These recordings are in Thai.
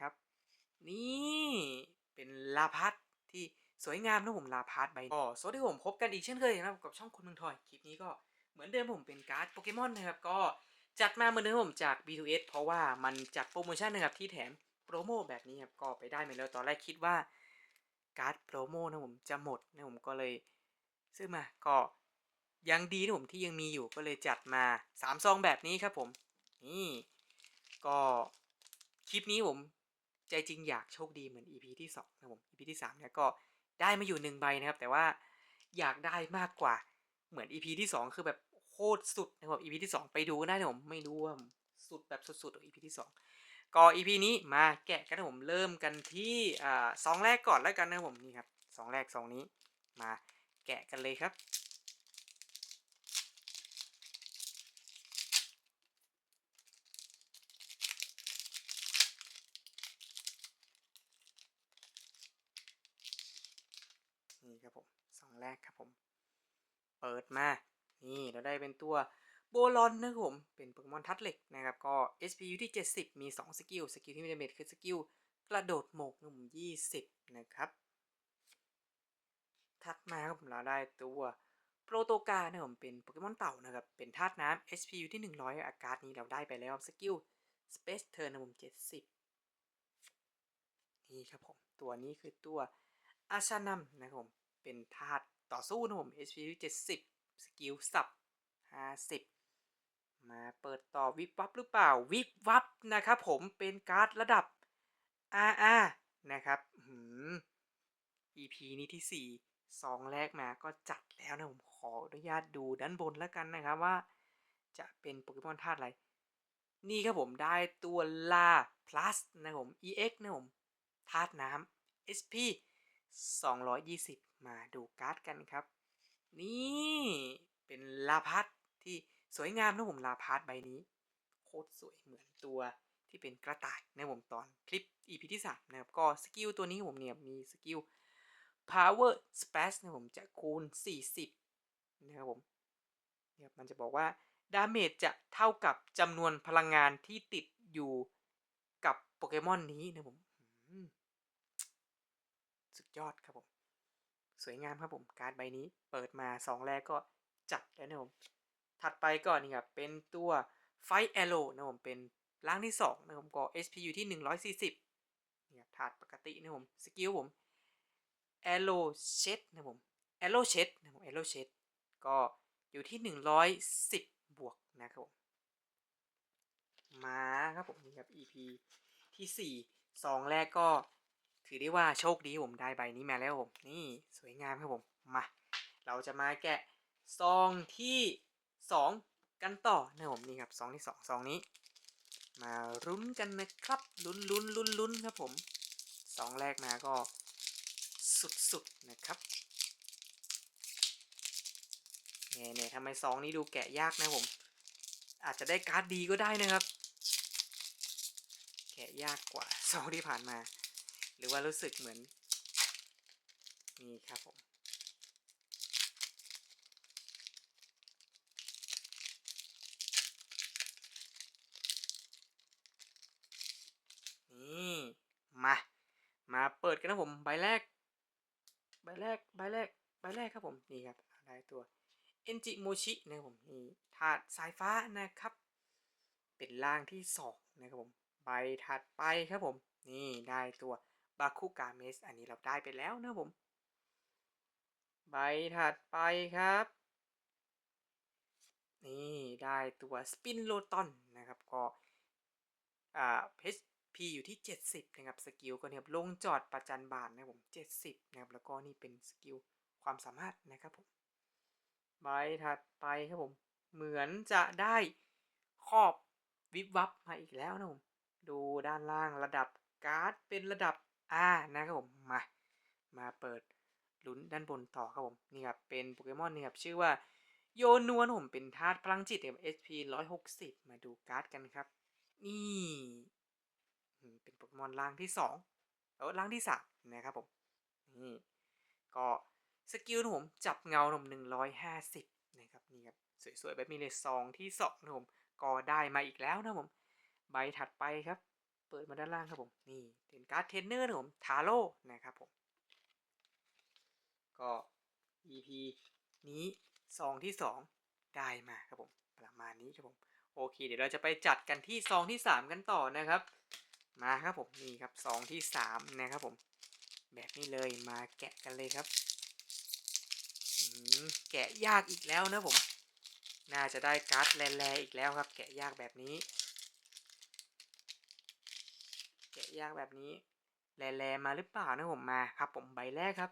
ครับ นี่เป็นลาพัดที่สวยงามนะผมลาพัดใบก็สวัสดีผมพบกันอีกเช่นเคยนะครับกับช่องคนเมืองทอย คลิปนี้ก็เหมือนเดิมผมเป็นการ์ดโปเกมอนนะครับ ก็จัดมาเหมือนเดิมผมจาก B2S เพราะว่ามันจัดโปรโมชั่นนะครับที่แถมโปรโมแบบนี้ครับก็ไปได้มาแล้วตอนแรกคิดว่าการ์ดโปรโมนะผมจะหมดนะผมก็เลยซื้อมาก็ยังดีนะผมที่ยังมีอยู่ก็เลยจัดมา3ซองแบบนี้ครับผมนี่ก็คลิปนี้ผม ใจจริงอยากโชคดีเหมือน EP ที่2นะผม EP ที่3เนี่ยก็ได้มาอยู่หนึ่งใบนะครับ แต่ว่าอยากได้มากกว่าเหมือน EP ที่ 2 คือแบบโคตรสุดนะครับ EP ที่ 2 ไปดูกันได้นะผมไม่รู้ว่าสุดแบบสุดๆของ EP ที่ 2 ก็ EP นี้มาแกะกันนะผมเริ่มกันที่อ่าซองแรกก่อนแล้วกันนะผมนี่ครับซองแรกซองนี้มาแกะกันเลยครับ นี่ ครับผมซองแรกครับผม เปิดมา นี่เราได้เป็นตัวโบลอนนะครับผม เป็นโปเกมอนทัดเหล็กนะครับ ก็ SP อยู่ที่ 70 มี 2 สกิล สกิลที่มีดาเมจคือสกิลกระโดดโหมกนะผม20 นะครับ ถัดมาครับผมเราได้ตัวโปรโตกานะผมเป็นโปเกมอนเต่านะครับ เป็นธาตุน้ำ SP อยู่ที่ 100 อากาศนี้เราได้ไปแล้วสกิล Space Turn นะผม 70 นี่ครับผม ตัวนี้คือตัวอาชานัมนะครับผม เป็นธาตุต่อสู้นะผม HP 70 สกิลสับ 50 มาเปิดต่อวิบวับหรือเปล่า วิบวับนะครับผมเป็นการ์ดระดับ RR นะครับหืม EP นี้ที่ 4 ซองแรกมาก็จัดแล้วนะผมขออนุญาตดูด้านบนแล้วกันนะครับว่า จะเป็นโปเกมอนธาตุอะไร นี่ครับผมได้ตัวลา plus นะผม EX นะผมธาตุน้ำ SP 220 มาดูการ์ดกันครับ นี่เป็นลาพัดที่สวยงามนะผมลาพัดใบนี้ โคตรสวยเหมือนตัวที่เป็นกระต่ายนะผมตอนคลิป EP ที่3นะครับ ก็สกิลตัวนี้ผมเนี่ยมีสกิล power splash นะผมจะคูณ 40 นะครับผมเนี่ยมันจะบอกว่าดาเมจจะเท่ากับจำนวนพลังงานที่ติดอยู่กับโปเกมอนนี้นะผม ยอดครับผม สวยงามครับผม การ์ดใบนี้เปิดมาซองแรกก็จัดแล้วนะผม ถัดไปก่อนนี่ครับ เป็นตัวไฟแอโ w นะผมเป็นร่างที่2นะผมก็ SP อยู่ที่ 140นี่ครับถาดปกตินะผม สกิลผมแอโ w เชดนะผมแอโ w เชดนะผมแอโ w เชดก็อยู่ที่ 110 บวกนะครับผมมาครับผมนี่ครับ EP ที่4ซองแรกก็ ถือได้ว่าโชคดีผมได้ใบนี้มาแล้วผม นี่สวยงามครับผม มา เราจะมาแกะซองที่2กันต่อนะผมนี่ครับซองที่2ซองนี้ มาลุ้นกันนะครับลุ้นลุ้นลุ้นลุ้นครับผมซองแรกมาก็สุดๆนะครับเนี่ยเนี่ยทำไมซองนี้ดูแกะยากนะผม อาจจะได้การ์ดดีก็ได้นะครับ แกะยากกว่าซองที่ผ่านมา หรือว่ารู้สึกเหมือนนี่ครับผมนี่มา มาเปิดกันนะผมใบแรก ใบแรกใบแรกใบแรกครับผมนี่ครับได้ตัวเอนจิโมชินะครับผมนี่ถาดสายฟ้านะครับ เป็นร่างที่สองนะครับผมใบถัดไปครับผม นี่ได้ตัว บาคุกาเมส อันนี้เราได้ไปแล้วนะผม ใบถัดไปครับ นี่ได้ตัวสปินโลตอนนะครับ ก็อ่าเพชพีอยู่ที่ 70 นะครับ สกิลก็เนี่ยลงจอดประจันบานนะผม 70 นะครับ แล้วก็นี่เป็นสกิลความสามารถนะครับผม ใบถัดไปครับผม เหมือนจะได้ครอบวิบวับมาอีกแล้วนะผม ดูด้านล่างระดับการ์ดเป็นระดับ R นะครับผมมา มาเปิดลุ้นด้านบนต่อครับผมนี่ครับเป็นโปเกมอนนี่ครับชื่อว่าโยนวนผมเป็นธาตุพลังจิตครับ SP 160มาดูการ์ดกันครับ นี่เป็นโปเกมอนร่างที่สองแล้วร่างที่สามนะครับผมนี่ก็สกิลนะผมจับเงาผมหนึ่งร้อยห้าสิบนะครับนี่ครับสวยๆแบบมีเลยซองที่สองนะผมก็ได้มาอีกแล้วนะผมใบถัดไปครับ เปิดมาด้านล่างครับผม นี่เป็นการ์ดเทรนเนอร์นะผมทาโร่นะครับผม ก็ EP นี้ซองที่ 2 ได้มาครับผมประมาณนี้ครับผมโอเค เดี๋ยวเราจะไปจัดกันที่ซองที่ 3 กันต่อนะครับ มาครับผมนี่ครับซองที่ 3 นะครับผม แบบนี้เลยมาแกะกันเลยครับแกะยากอีกแล้วนะผม น่าจะได้การ์ดแลๆอีกแล้วครับ แกะยากแบบนี้ แกะ ยากแบบนี้แลๆมาหรือเปล่านะผมมาครับ ผมใบแรกครับ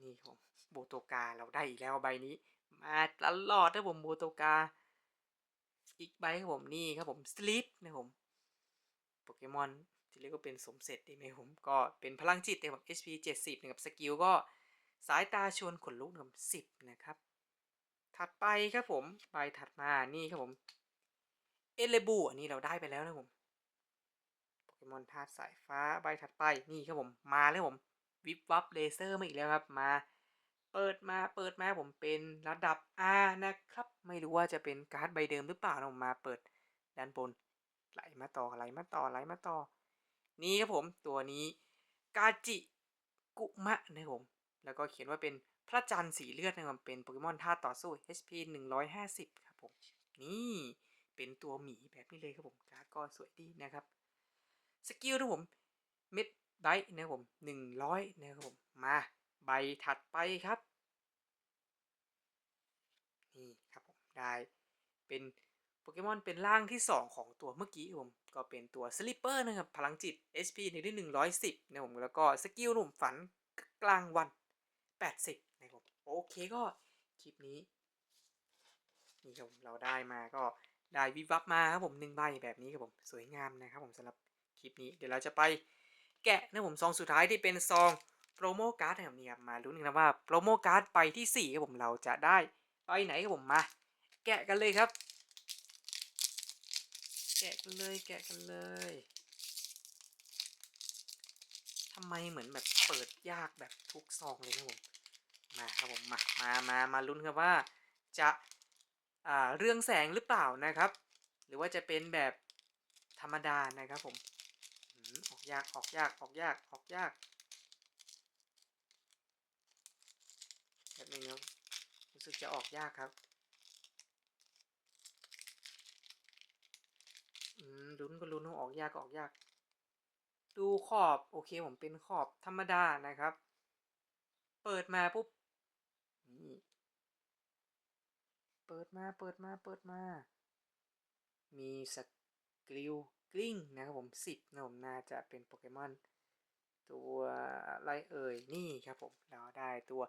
นี่ผมโบโตกาเราได้อีกแล้วใบนี้ มาตลอดนะผมโบโตกา อีกใบครับผมนี่ครับผมสลิปนะผมโปเกมอนที่เรียกว่าเป็นสมเสร็จดีไหมผมก็เป็นพลังจิตนะครับ HP 70นะครับสกิลก็สายตาชวนขนลุกนะครับ10นะครับ ถัดไปครับผมใบถัดมานี่ครับผมเอเลบูอันนี้เราได้ไปแล้วนะผม มอนธาตุสายฟ้าใบถัดไปนี่ครับผมมาแล้วผมวิบวับเลเซอร์มาอีกแล้วครับมา เปิดมาเปิดมาผมเป็นระดับ R นะครับ ไม่รู้ว่าจะเป็นการ์ดใบเดิมหรือเปล่านะผมมาเปิดด้านบนไหลมาต่อไหลมาต่อไหลมาต่อ นี่ครับผมตัวนี้กาจิกุมะนะครับผมแล้วก็เขียนว่าเป็นพระจันทร์สีเลือดนะครับเป็นโปเกมอนธาตุต่อสู้ HP 150 ครับผม นี่เป็นตัวหมีแบบนี้เลยครับผมการ์ดก็สวยดีนะครับ สกิลนะผมเม็ดไบต์นะครับผม100นะครับผม มาใบถัดไปครับ นี่ครับผม ได้เป็นโปเกมอนเป็นร่างที่ 2 ของตัวเมื่อกี้ผม ก็เป็นตัวสลิปเปอร์นะครับ พลังจิต SP ในที่110นะครับนะผม แล้วก็สกิลหนุ่มฝันกลางวัน80นะครับผม โอเคก็คลิปนี้ นี่ครับผมเราได้มาก็ได้วิบวับมาครับผมหนึ่งใบแบบนี้ครับผม สวยงามนะครับผมสำหรับ คลิปนี้เดี๋ยวเราจะไปแกะนะผมซองสุดท้ายที่เป็นซองโปรโมการ์ดนะครับนี่ครับมาลุ้นกันนะว่าโปรโมการ์ดไปที่4ครับผมเราจะได้ไปไหนครับผมมา แกะกันเลยครับ แกะกันเลยแกะกันเลยทำไมเหมือนแบบเปิดยากแบบทุกซองเลยนะผมมาครับผมมามามามาลุ้นครับว่าจะอ่าเรื่องแสงหรือเปล่านะครับ หรือว่าจะเป็นแบบธรรมดานะครับผม ยากออกยากออกยากออกยากแบบนี้ครับรู้สึกจะออกยากครับอืมลุ้นก็ลุ้นออกยากก็ออกยาก ดูขอบโอเคผมเป็นขอบธรรมดานะครับ เปิดมาปุ๊บนี่เปิดมาเปิดมาเปิดมา มีสกิล กลิ้งนะครับผมสิบนะผมน่าจะเป็นโปเกมอนตัวอะไรเอ่ยนี่ครับผมเราได้ตัว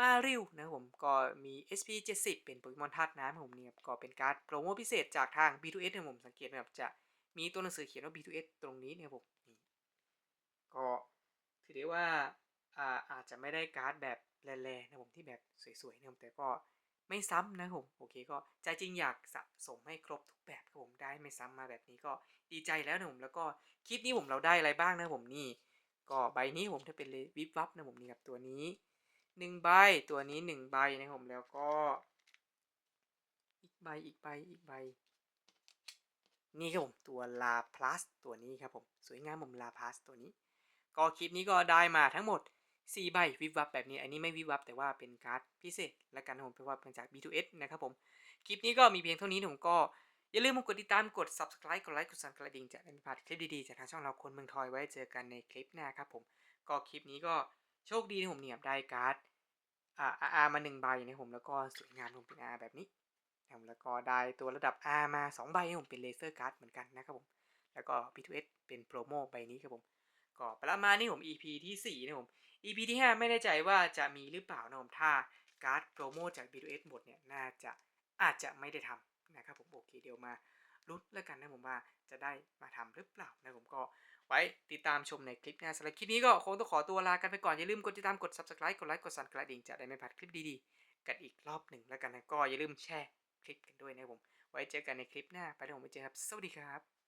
มาริวนะครับผมก็มี SP 70 เป็นโปเกมอนธาตุน้ำครับผมเนี่ยก็เป็นการ์ดโปรโมพิเศษจากทาง B2S นะครับผมสังเกตนะครับจะมีตัวหนังสือเขียนว่า B2S ตรงนี้นะครับผมนี่ก็ถือได้ว่าอาอาจจะไม่ได้การ์ดแบบแร่ๆนะครับผมที่แบบสวยๆนะครับแต่ก็ ไม่ซ้ำนะผมโอเคก็ใจจริงอยากสะสมให้ครบทุกแบบครับผมได้ไม่ซ้ำมาแบบนี้ก็ดีใจแล้วนะผมแล้วก็คลิปนี้ผมเราได้อะไรบ้างนะผมนี่ ก็ใบนี้ผมถ้าเป็นเลวิบวับนะผมนี่ครับตัวนี้หนึ่งใบตัวนี้หนึ่งใบนะผมแล้วก็ อีกใบอีกใบอีกใบ นี่ครับผมตัวลาพลัสตัวนี้ครับผมสวยงามผมลาพลัสตัวนี้ ก็คลิปนี้ก็ได้มาทั้งหมด 4ใบวิบวับแบบนี้ อันนี้ไม่วิบวับแต่ว่าเป็นการ์ดพิเศษ และกันผมเพราะว่าเป็นจาก B2S นะครับผม คลิปนี้ก็มีเพียงเท่านี้ผมก็อย่าลืมกดติดตามกด subscribe กดไลค์กดสั่นกระดิ่งจะได้ไม่พลาดคลิปดีๆ จากทางช่องเราคนเมืองทอยไว้เจอกันในคลิปหน้าครับผม ก็คลิปนี้ก็โชคดีนะผมเนี่ยได้การ์ดอ่าอามาหนึ่งใบนะผมแล้วก็สวยงามผมเป็นอาแบบนี้นะผมแล้วก็ได้ตัวระดับ R มา2ใบผมเป็นเลเซอร์การ์ดเหมือนกันนะครับผมแล้วก็ B2S เป็นโปรโมใบนี้ครับผม ก็ประมาณนี้ผม EP ที่ 4 นะผม EP ที่ 5 ไม่แน่ใจว่าจะมีหรือเปล่านะผมถ้าการ์ดโปรโมจาก B2S หมดเนี่ยน่าจะอาจจะไม่ได้ทำนะครับผมโอเคเดี๋ยวมาลุ้นแล้วกันนะผมว่าจะได้มาทำหรือเปล่านะผมก็ไว้ติดตามชมในคลิปหน้าสำหรับคลิปนี้ก็คงต้องขอตัวลากันไปก่อน อย่าลืมกดติดตามกด subscribe กดไลค์กดสั่นกระดิ่งจะได้ไม่พลาดคลิปดีๆ กันอีกรอบหนึ่งแล้วกันนะก็อย่าลืมแชร์คลิปกันด้วยนะผม ไว้เจอกันในคลิปหน้าไปแล้วผมไปเจอครับ สวัสดีครับ